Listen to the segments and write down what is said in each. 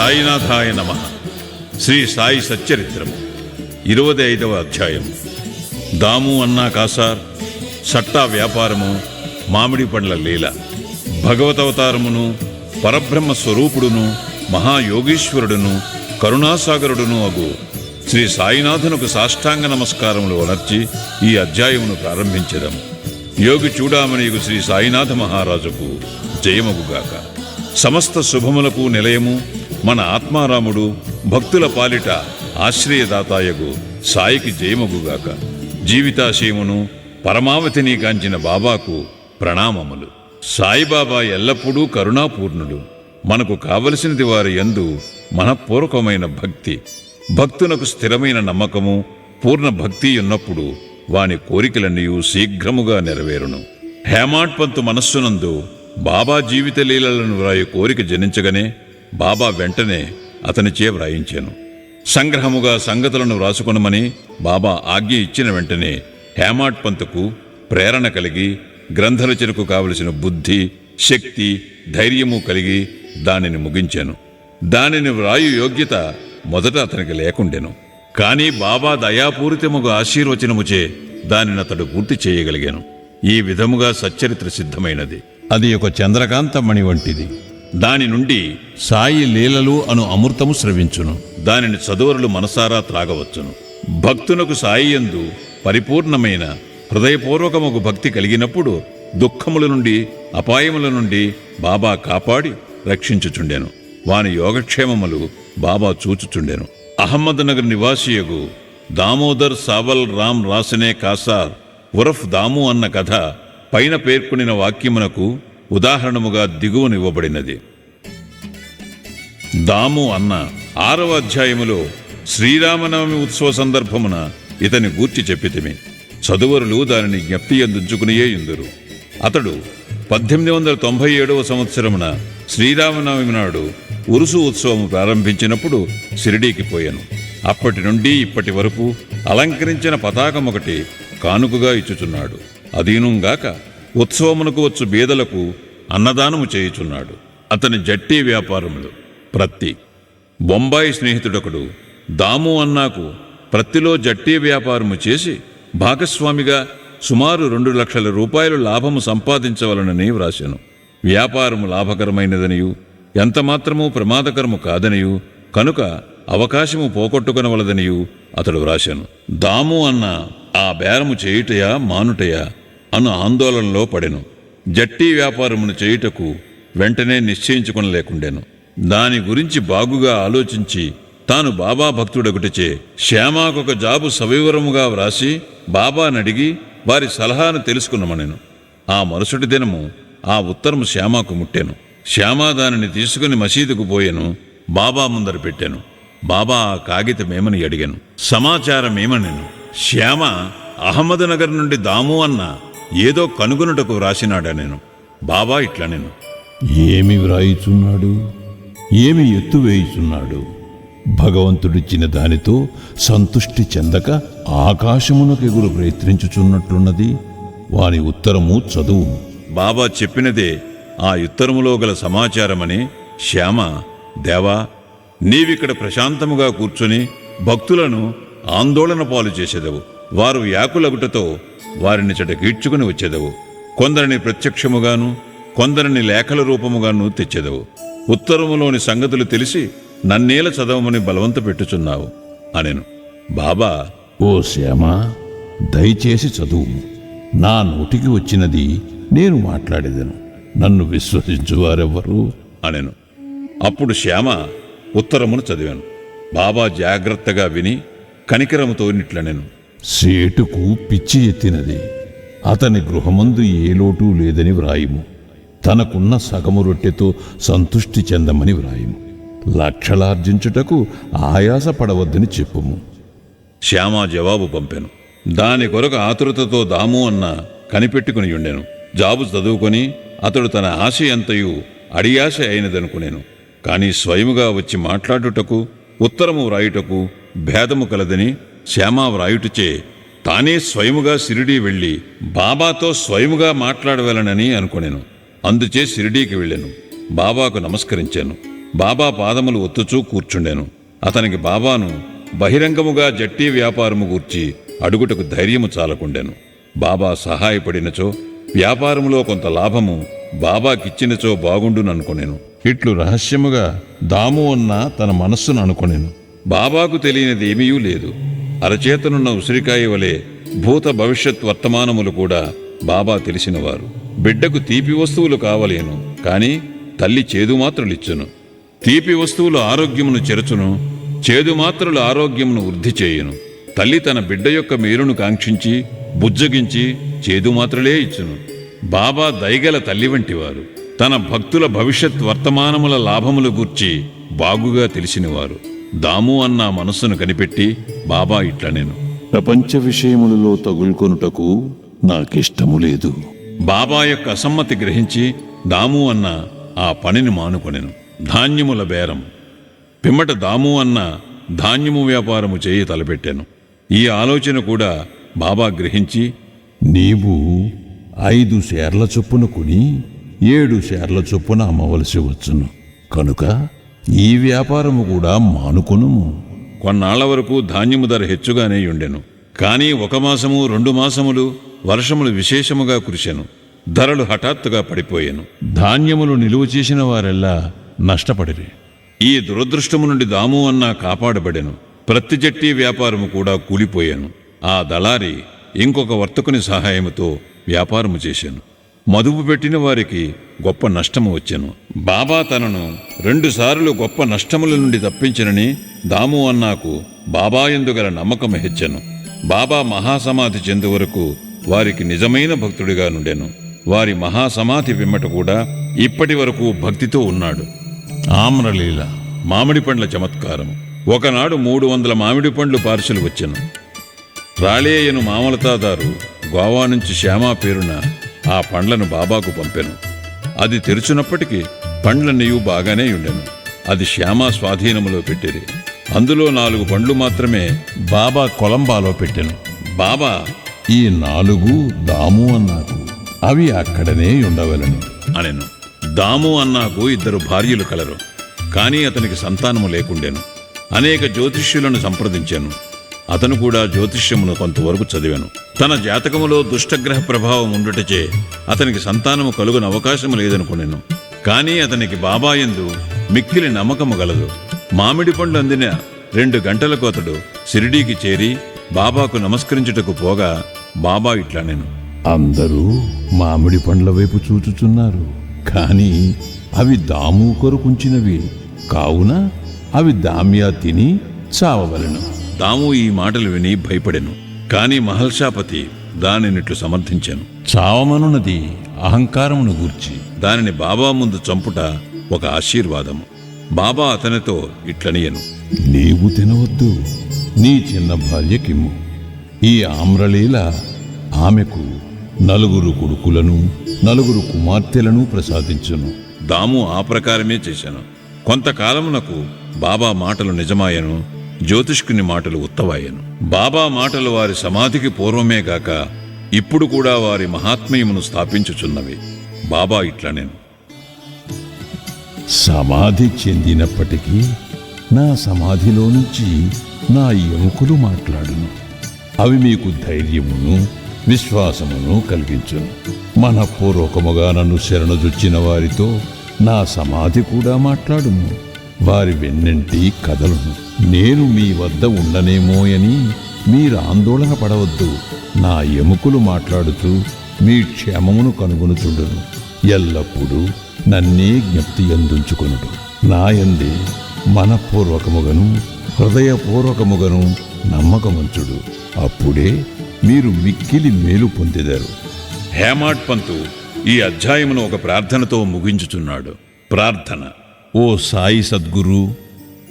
సాయినాథాయ నమ. శ్రీ సాయి సచ్చరిత్రము. ఇరవై ఐదవ అధ్యాయం. దాము అన్నా కాసార్ సట్టా వ్యాపారము మామిడి పండ్ల లీల భగవతవతారమును పరబ్రహ్మ స్వరూపుడును మహాయోగీశ్వరుడును కరుణాసాగరుడును అగు శ్రీ సాయినాథునకు సాష్టాంగ నమస్కారములు వనర్చి ఈ అధ్యాయమును ప్రారంభించడం యోగి చూడామణియు శ్రీ సాయినాథ మహారాజుకు జయమగుగాక. సమస్త శుభములకు నిలయము మన ఆత్మారాముడు భక్తుల పాలిట ఆశ్రయదాతాయగు సాయికి జయమగుగాక. జీవితాశయమును పరమావతిని కాంచిన బాబాకు ప్రణామములు. సాయిబాబా ఎల్లప్పుడూ కరుణాపూర్ణుడు మనకు కావలసినది వారి యందు మనపూర్వకమైన భక్తి. భక్తునకు స్థిరమైన నమ్మకము పూర్ణ భక్తి ఉన్నప్పుడు వాని కోరికలన్నీ శీఘ్రముగా నెరవేరును. హేమాడ్ పంతు మనస్సునందు బాబా జీవిత లీలలను వ్రాయు కోరిక జనించగనే బాబా వెంటనే అతనిచే వ్రాయించాను సంగ్రహముగా సంగతులను వ్రాసుకొనమని బాబా ఆజ్ఞ ఇచ్చిన వెంటనే హేమాట్ పంతుకు ప్రేరణ కలిగి గ్రంథరచనకు కావలసిన బుద్ధి శక్తి ధైర్యము కలిగి దానిని ముగించాను. దానిని వ్రాయు యోగ్యత మొదట అతనికి లేకుండెను. కానీ బాబా దయాపూరితముగా ఆశీర్వచనముచే దానిని అతడు పూర్తి చేయగలిగాను. ఈ విధముగా సచ్చరిత్ర సిద్ధమైనది. అది ఒక చంద్రకాంతమణి వంటిది. దాని నుండి సాయి లీలలు అను అమృతము స్రవించును. దానిని చదువరులు మనసారా త్రాగవచ్చును. భక్తునకు సాయి యందు పరిపూర్ణమైన హృదయపూర్వకముకు భక్తి కలిగినప్పుడు దుఃఖముల నుండి అపాయముల నుండి బాబా కాపాడి రక్షించుచుండెను. వాని యోగక్షేమములు బాబా చూచుచుండెను. అహ్మద్నగర్ నివాసియగు దామోదర్ సావల్ రామ్ రాసనే కాసార్ ఉరఫ్ దాము అన్న కథ పైన పేర్కొనిన వాక్యమునకు ఉదాహరణముగా దిగువనివ్వబడినది. దాము అన్న ఆరవ అధ్యాయములో శ్రీరామనవమి ఉత్సవ సందర్భమున ఇతని గూర్చి చెప్పితిమి. చదువరులు దానిని జ్ఞప్తి అందించుకునియే ఇందురు. అతడు పద్దెనిమిది వందల తొంభై ఏడవ సంవత్సరమున శ్రీరామనవమి నాడు ఉరుసు ఉత్సవం ప్రారంభించినప్పుడు షిరిడీకి పోయాను. అప్పటి నుండి ఇప్పటి వరకు అలంకరించిన పతాకం ఒకటి కానుకగా ఇచ్చుచున్నాడు. అదీనుంగాక ఉత్సవమునకు వచ్చు బీదలకు అన్నదానము చేయుచున్నాడు. అతని జట్టి వ్యాపారములు ప్రత్తి. బొంబాయి స్నేహితుడొకడు దాము అన్నాకు ప్రత్తిలో జట్టి వ్యాపారము చేసి భాగస్వామిగా సుమారు రెండు లక్షల రూపాయలు లాభము సంపాదించవలనని వ్రాశాను వ్యాపారము లాభకరమైనదనియు ఎంతమాత్రమూ ప్రమాదకరము కాదనియు కనుక అవకాశము పోగొట్టుకొనవలదనియు అతడు వ్రాశాను దాము అన్న ఆ బేరము చేయుటయా మానుటయా? అను ఆందోళనలో పడెను. జట్టి వ్యాపారమును చేయుటకు వెంటనే నిశ్చయించుకొనలేకుండెను. దాని గురించి బాగుగా ఆలోచించి తాను బాబా భక్తుడొకటిచే శ్యామాకొక జాబు సవివరముగా వ్రాసి బాబానడిగి వారి సలహాను తెలుసుకున్నమనెను ఆ మరుసటి దినము ఆ ఉత్తరము శ్యామాకు ముట్టెను. శ్యామా దానిని తీసుకుని మసీదుకు పోయెను బాబా ముందర పెట్టాను. బాబా ఆ కాగితమేమని అడిగాను? సమాచారమేమనెను? శ్యామ అహ్మద్నగర్ నుండి దాము అన్న ఏదో కనుగొనుటకు వ్రాసినాడా నేను? బాబా ఇట్లా నేను. ఏమి వ్రాయిచున్నాడు? ఏమి ఎత్తు వేయుచున్నాడు? భగవంతుడిచ్చిన దానితో సంతుష్టి చెందక ఆకాశమునకు ఎగురు ప్రయత్నించుచున్నట్లున్నది. వాని ఉత్తరము చదువు. బాబా చెప్పినదే ఆ ఉత్తరములో గల సమాచారమని. శ్యామ దేవా నీవిక్కడ ప్రశాంతముగా కూర్చొని భక్తులను ఆందోళన పాలు చేసేదవు. వారు వ్యాకులగుటతో వారిని చెట కీడ్చుకుని వచ్చేదవు. కొందరిని ప్రత్యక్షముగాను కొందరిని లేఖల రూపముగాను తెచ్చేదవు. ఉత్తరములోని సంగతులు తెలిసి నన్నేల చదవమని బలవంత పెట్టుచున్నావు అనెను. బాబా ఓ శ్యామ దయచేసి చదువు. నా నోటికి వచ్చినది నేను మాట్లాడేదను. నన్ను విశ్వసించువారెవ్వరు అనెను. అప్పుడు శ్యామ ఉత్తరమును చదివాను. బాబా జాగ్రత్తగా విని కనికరముతో నిట్లనెను. సేటుకు పిచ్చి ఎత్తినది. అతని గృహమందు ఏ లోటు లేదని వ్రాయిము. తనకున్న సగము రొట్టెతో సంతుష్టి చెందమని వ్రాయిము. లక్షలార్జించుటకు ఆయాస పడవద్దని చెప్పుము. శ్యామ జవాబు పంపాను. దాని కొరకు ఆతురతతో దాము అన్న కనిపెట్టుకుని ఉండెను జాబు చదువుకొని అతడు తన ఆశ ఎంతయు అడియాశ అయినదనుకునేను. కానీ స్వయముగా వచ్చి మాట్లాడుటకు ఉత్తరము వ్రాయుటకు భేదము కలదని శ్యామ వ్రాయుటచే తానే స్వయముగా సిరిడీ వెళ్ళి బాబాతో స్వయముగా మాట్లాడవలనని అనుకొనెను. అందుచే షిరిడీకి వెళ్ళాను. బాబాకు నమస్కరించాను. బాబా పాదములు ఒత్తుచూ కూర్చుండెను. అతనికి బాబాను బహిరంగముగా జట్టి వ్యాపారము గూర్చి అడుగుటకు ధైర్యము చాలకుండెను. బాబా సహాయపడినచో వ్యాపారములో కొంత లాభము బాబాకిచ్చినచో బాగుండుననుకొనెను. ఇట్లు రహస్యముగా దాము అన్న తన మనస్సును అనుకొనేను. బాబాకు తెలియనిది లేదు. అరచేతనున్న ఉసిరికాయ వలె భూత భవిష్యత్ వర్తమానములు కూడా బాబా తెలిసినవారు. బిడ్డకు తీపి వస్తువులు కావలేను కాని తల్లి చేదు మాత్రలిచ్చును. తీపి వస్తువులు ఆరోగ్యమును చెరచును చేదు మాత్రలు ఆరోగ్యమును వృద్ధి చేయును. తల్లి తన బిడ్డ యొక్క మేలును కాంక్షించి బుజ్జగించి చేదు మాత్రలే ఇచ్చును. బాబా దయగల తల్లి వంటివారు. తన భక్తుల భవిష్యత్ వర్తమానముల లాభముల గూర్చి బాగుగా తెలిసినవారు. దాము అన్న మనస్సును కనిపెట్టి బాబా ఇట్లనెను ప్రపంచ విషయములలో తగులుకొనుటకు నాకిష్టము లేదు. బాబా యొక్క అసమ్మతి గ్రహించి దాము అన్న ఆ పనిని మానుకొనెను. ధాన్యముల బేరం. పిమ్మట దాము అన్న ధాన్యము వ్యాపారము చేయి తలపెట్టాను. ఈ ఆలోచన కూడా బాబా గ్రహించి నీవు ఐదు షేర్ల చొప్పున కొని ఏడు షేర్ల చొప్పున అమ్మవలసి వచ్చును. కనుక ఈ వ్యాపారము కూడా మానుకొనుము. కొన్నాళ్ళ వరకు ధాన్యము ధర హెచ్చుగానే ఉండెను కానీ ఒక మాసము రెండు మాసములు వర్షములు విశేషముగా కురిసెను. ధరలు హఠాత్తుగా పడిపోయాను. ధాన్యములు నిలువ చేసిన వారెల్లా నష్టపడిరి. ఈ దురదృష్టము నుండి దాము అన్న కాపాడబడెను. ప్రతి జట్టి వ్యాపారము కూడా కూలిపోయాను. ఆ దళారి ఇంకొక వర్తకుని సహాయముతో వ్యాపారము చేశాను మదుపు పెట్టిన వారికి గొప్ప నష్టము వచ్చెను. బాబా తనను రెండుసార్లు గొప్ప నష్టముల నుండి తప్పించనని దాము అన్నాకు బాబా ఎందుగల నమ్మకం హెచ్చెను. బాబా మహాసమాధి చెందు వరకు వారికి నిజమైన భక్తుడిగా నుండెను. వారి మహాసమాధి పిమ్మట కూడా ఇప్పటి వరకు భక్తితో ఉన్నాడు. ఆమ్రలీల మామిడి పండ్ల చమత్కారం ఒకనాడు మూడు వందల మామిడి పండ్లు పార్సలు వచ్చెను. రాళేయను మామలతాదారు గోవా నుంచి శ్యామా పేరున ఆ పండ్లను బాబాకు పంపెను. అది తెరిచినప్పటికీ పండ్లన్నయూ బాగానే ఉండెను అది శ్యామా స్వాధీనములో పెట్టిరి. అందులో నాలుగు పండ్లు మాత్రమే బాబా కొలంబాలో పెట్టెను. బాబా ఈ నాలుగు దాము అన్నాకు. అవి అక్కడనే ఉండవలను అనెను. దాము అన్నాకు ఇద్దరు భార్యలు కలరు. కానీ అతనికి సంతానము లేకుండెను. అనేక జ్యోతిష్యులను సంప్రదించాను. అతను కూడా జ్యోతిష్యమును కొంతవరకు చదివాను. తన జాతకములో దుష్టగ్రహ ప్రభావం ఉండుటచే అతనికి సంతానము కలుగున అవకాశము లేదనుకునేను. కానీ అతనికి బాబాయందు మిక్కిలి నమ్మకము గలదు. మామిడి పండ్లు అందిన రెండు గంటలకు అతడు షిరిడీకి చేరి బాబాకు నమస్కరించుటకు పోగా బాబా ఇట్లా నేను అందరూ మామిడి పండ్ల వైపు చూచుచున్నారు. కానీ అవి దాము కొరకుంచినవి కావున అవి దామ్యా తిని చావవలను. తాము ఈ మాటలు విని భయపడెను. కాని మహల్షాపతి దానినిట్లు సమర్థించాను. చావమనున్నది అహంకారమును గూర్చి. దానిని బాబా ముందు చంపుట ఒక ఆశీర్వాదము. బాబా అతనితో ఇట్లనియను. నీవు తినవద్దు నీ చిన్న భార్యకిమ్ము ఈ ఆమ్రలీల ఆమెకు నలుగురు కొడుకులను నలుగురు కుమార్తెలను ప్రసాదించును. దాము ఆ ప్రకారమే చేశాను. కొంతకాలమునకు బాబా మాటలు నిజమాయను. జ్యోతిష్కుని మాటలు ఉత్తవాయను. బాబా మాటలు వారి సమాధికి పూర్వమే గాక ఇప్పుడు కూడా వారి మహాత్మ్యమును స్థాపించుచున్నవి. బాబా ఇట్లా నేను సమాధి చెందినప్పటికీ నా సమాధిలో నుంచి నా ఎముకలు మాట్లాడును. అవి మీకు ధైర్యమును విశ్వాసమును కలిగించును. మనపూర్వకముగా నన్ను శరణుజొచ్చిన వారితో నా సమాధి కూడా మాట్లాడును. వారి వెన్నంటి కదలును. నేను మీ వద్ద ఉండనేమోయని మీరు ఆందోళన పడవద్దు. నా ఎముకలు మాట్లాడుతూ మీ క్షేమమును కనుగొనుచుండును. ఎల్లప్పుడూ నన్నే జ్ఞప్తి అందించుకునుడు నాయందే మనపూర్వకముగను హృదయపూర్వకముగను నమ్మకముంచుడు. అప్పుడే మీరు మిక్కిలి మేలు పొందిదారు. హేమాట్ పంతు ఈ అధ్యాయమును ఒక ప్రార్థనతో ముగించుచున్నాడు. ప్రార్థన. ఓ సాయి సద్గురు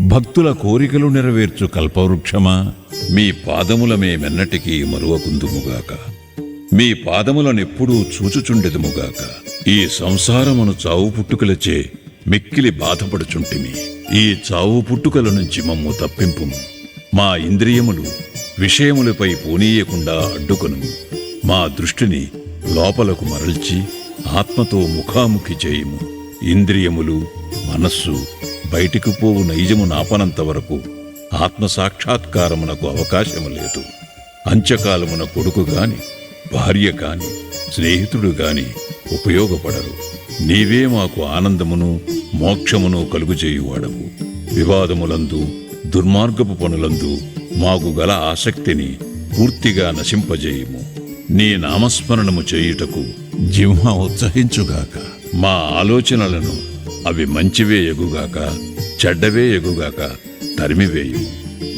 భక్తుల కోరికలు నెరవేర్చు కల్పవృక్షమా. మీ పాదముల మేమెన్నటికీ మరువకుందుముగాక. మీ పాదములనెప్పుడూ చూచుచుండెదుముగాక. ఈ సంసారమును చావు పుట్టుకలచే మిక్కిలి బాధపడుచుంటిమి. ఈ చావు పుట్టుకల నుంచి మమ్ము తప్పింపుము మా ఇంద్రియములు విషయములపై పోనీయకుండా అడ్డుకొను. మా దృష్టిని లోపలకు మరల్చి ఆత్మతో ముఖాముఖి చేయుము. ఇంద్రియములు మనస్సు బయటికి పోవు నైజము నాపనంత వరకు ఆత్మసాక్షాత్కారమునకు అవకాశము లేదు. అంచకాలమున కొడుకు గాని భార్య కాని స్నేహితుడు గాని ఉపయోగపడరు. నీవే మాకు ఆనందమును మోక్షమును కలుగుచేయువాడవు. వివాదములందు దుర్మార్గపు పనులందు మాకు గల ఆసక్తిని పూర్తిగా నశింపజేయుము. నీ నామస్మరణము చేయుటకు జింహ ఉత్సహించుగాక. మా ఆలోచనలను అవి మంచివే ఎగుగాక చెడ్డవే ఎగుగాక తరిమివేయు.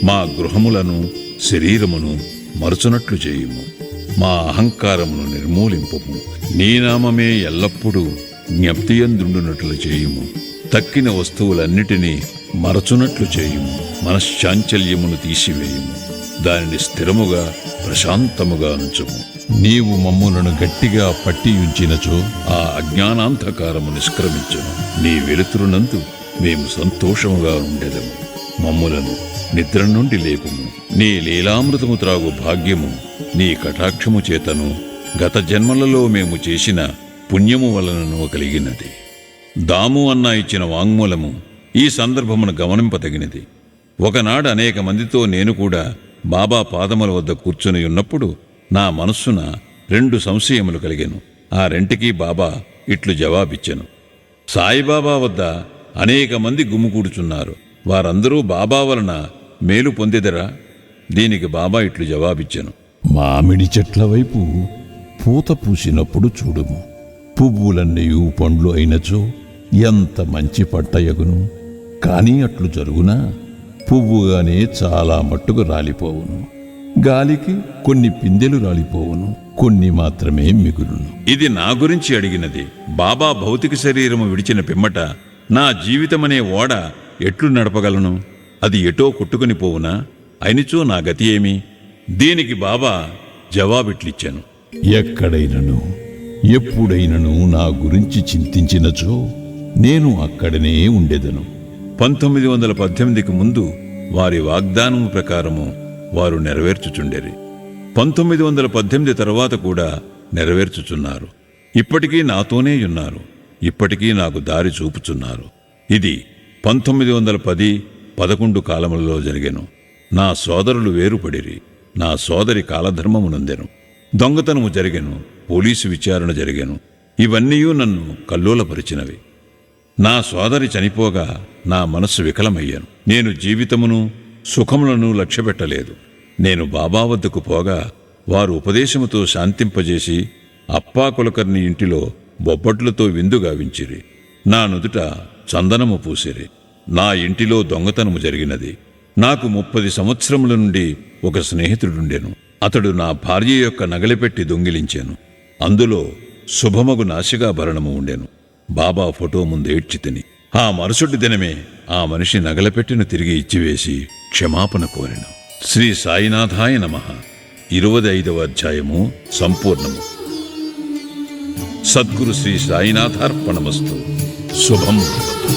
మా గృహములను శరీరమును మరచునట్లు చేయుము. మా అహంకారమును నిర్మూలింపము. నీ నామమే ఎల్లప్పుడూ జ్ఞప్తియందుండునట్లు చేయుము. తక్కిన వస్తువులన్నిటినీ మరచునట్లు చేయుము. మనశ్చాంచల్యమును తీసివేయుము. దానిని స్థిరముగా ప్రశాంతముగా ఉంచుము. నీవు మమ్ములను గట్టిగా పట్టియుంచినచో ఆ అజ్ఞానాంధకారము నిష్క్రమించను. నీ వెలుతురునందు మేము సంతోషముగా ఉండెదము. మమ్ములను నిద్ర నుండి లేపుము. నీ లీలామృతము త్రాగు భాగ్యము నీ కటాక్షము చేతను గత జన్మలలో మేము చేసిన పుణ్యము వలనను కలిగినది. దాము అన్న ఇచ్చిన వాంగ్మూలము ఈ సందర్భమును గమనింపదగినది. ఒకనాడు అనేక మందితో నేను కూడా బాబా పాదముల వద్ద కూర్చుని ఉన్నప్పుడు నా మనస్సున రెండు సంశయములు కలిగాను. ఆ రెంటికి బాబా ఇట్లు జవాబిచ్చెను. సాయిబాబా వద్ద అనేక మంది గుమ్ముకూడుచున్నారు వారందరూ బాబా వలన మేలు పొందిదరా? దీనికి బాబా ఇట్లు జవాబిచ్చెను. మామిడి చెట్ల వైపు పూత పూసినప్పుడు చూడుము. పువ్వులన్నీ పండ్లు అయినచో ఎంత మంచి పట్టయగును కానీ అట్లు జరుగునా? పువ్వుగానే చాలా మట్టుకు రాలిపోవును. గాలికి కొన్ని పిందెలు రాలిపోవును కొన్ని మాత్రమే మిగులును. ఇది నా గురించి అడిగినది. బాబా భౌతిక శరీరము విడిచిన పిమ్మట నా జీవితమనే ఓడ ఎట్లు నడపగలను? అది ఎటో కొట్టుకుని పోవునా? అయినచో నా గతి ఏమి? దీనికి బాబా జవాబిట్లిచ్చాను. ఎక్కడైనను ఎప్పుడైనను నా గురించి చింతించినచో నేను అక్కడనే ఉండెదను. పంతొమ్మిది వందల పద్దెనిమిదికి ముందు వారి వాగ్దానము ప్రకారము వారు నెరవేర్చుచుండేరి. పంతొమ్మిది వందల పద్దెనిమిది తర్వాత కూడా నెరవేర్చుచున్నారు. ఇప్పటికీ నాతోనే ఉన్నారు. ఇప్పటికీ నాకు దారి చూపుచున్నారు. ఇది పంతొమ్మిది వందల పది పదకొండు కాలములలో జరిగెను. నా సోదరులు వేరుపడిరి. నా సోదరి కాలధర్మమునందెను. దొంగతనము జరిగెను. పోలీసు విచారణ జరిగెను. ఇవన్నీ నన్ను కల్లోలపరిచినవి. నా సోదరి చనిపోగా నా మనస్సు వికలమయ్యాను. నేను జీవితమును సుఖములను లక్ష్యపెట్టలేదు. నేను బాబా వద్దకు పోగా వారు ఉపదేశముతో శాంతింపజేసి అప్పా కులకర్ణి ఇంటిలో బొబ్బట్లతో విందుగావించిరి నా నుదుట చందనము పూసిరి. నా ఇంటిలో దొంగతనము జరిగినది. నాకు ముప్పది సంవత్సరముల నుండి ఒక స్నేహితుడుండెను. అతడు నా భార్య యొక్క నగలిపెట్టి దొంగిలించాను. అందులో శుభమగు నాశికాభరణము ఉండెను. బాబా ఫోటో ముందేడ్చి తిని ఆ మరుసటి దినమే ఆ మనిషి నగలపెట్టిన తిరిగి ఇచ్చివేసి క్షమాపణ కోరెను. శ్రీ సాయినాథాయ నమ. ఇరవై ఐదవ అధ్యాయము సంపూర్ణము. సద్గురు శ్రీ సాయినాథార్పణమస్తు. శుభం భవతు.